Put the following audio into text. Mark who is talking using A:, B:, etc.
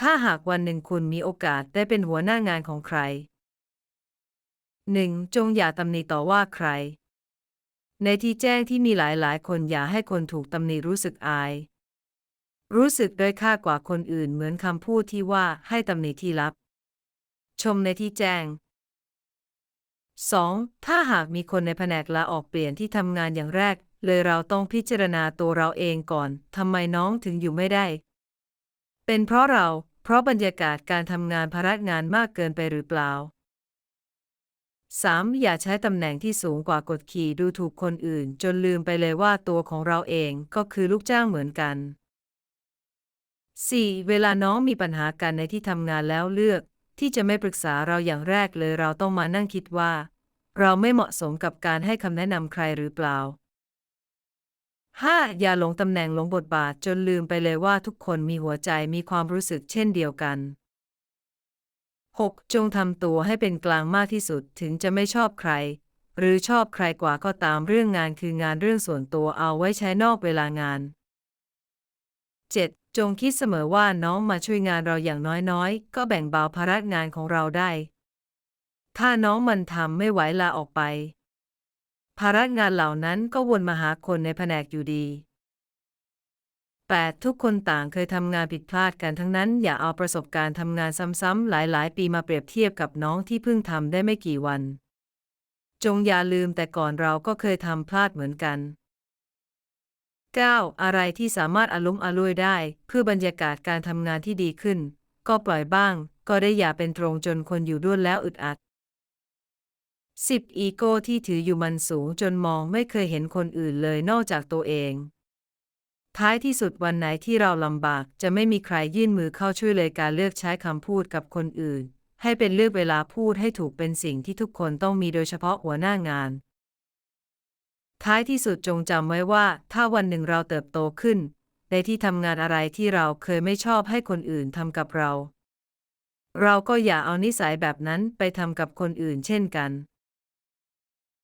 A: ถ้าหากวันหนึ่งคุณมีโอกาสได้เป็นหัวหน้างานของใคร 1. จงอย่าตำหนิต่อว่าใคร ในที่แจ้งที่มีหลายๆคนอย่าให้คนถูกตำหนิรู้สึกอาย รู้สึกด้อยค่ากว่าคนอื่นเหมือนคำพูดที่ว่าให้ตำหนิที่ลับ ชมในที่แจ้ง 2. ถ้าหากมีคนในแผนกลาออกเปลี่ยนที่ทำงานอย่างแรก เลยเราต้องพิจารณาตัวเราเองก่อนทำไมน้องถึงอยู่ไม่ได้ เป็นเพราะเรา เพราะบรรยากาศการทำงานภาระงานมากเกินไปหรือเปล่า 3. อย่าใช้ตำแหน่งที่สูงกว่ากดขี่ดูถูกคนอื่น จนลืมไปเลยว่าตัวของเราเองก็คือลูกจ้างเหมือนกัน 4. เวลาน้องมีปัญหากันในที่ทำงานแล้วเลือก ที่จะไม่ปรึกษาเราอย่างแรกเลยเราต้องมานั่งคิดว่า เราไม่เหมาะสมกับการให้คำแนะนำใครหรือเปล่า 5. อย่าหลงตำแหน่งหลงบทบาทจนลืมไปเลยว่าทุกคนมีหัวใจมีความรู้สึกเช่นเดียวกัน 6. จงทำตัวให้เป็นกลางมากที่สุดถึงจะไม่ชอบใคร หรือชอบใครกว่าก็ตามเรื่องงานคืองานเรื่องส่วนตัวเอาไว้ใช้นอกเวลางาน 7. จงคิดเสมอว่าน้องมาช่วยงานเราอย่างน้อยๆ ก็แบ่งเบาภาระงานของเราได้ ถ้าน้องมันทำไม่ไหวลาออกไป ภาระงานเหล่านั้นก็วนมาหาคนในแผนกอยู่ดี 8. ทุกคนต่างเคยทำงานผิดพลาดกันทั้งนั้น อย่าเอาประสบการณ์ทำงานซ้ำๆหลายๆ ปีมาเปรียบเทียบกับน้องที่เพิ่งทำได้ไม่กี่วัน จงอย่าลืมแต่ก่อนเราก็เคยทำพลาดเหมือนกัน 9. อะไรที่สามารถอาลุ้มอล่วยได้ เพื่อบรรยากาศการทำงานที่ดีขึ้น ก็ปล่อยบ้าง ก็ได้อย่าเป็นตรงจนคนอยู่ด้วยแล้วอึดอัด 10. อีโก้ที่ถืออยู่มันสูงจนมองไม่เคยเห็นคนอื่นเลยนอกจากตัวเอง ท้ายที่สุดวันไหนที่เราลำบากจะไม่มีใครยื่นมือเข้าช่วยเลยการเลือกใช้คำพูดกับคนอื่น ให้เป็นเลือกเวลาพูดให้ถูกเป็นสิ่งที่ทุกคนต้องมีโดยเฉพาะหัวหน้างาน ท้ายที่สุดจงจำไว้ว่า ถ้าวันหนึ่งเราเติบโตขึ้น ในที่ทำงานอะไรที่เราเคยไม่ชอบให้คนอื่นทำกับเรา เราก็อย่าเอานิสัยแบบนั้นไปทำกับคนอื่นเช่นกัน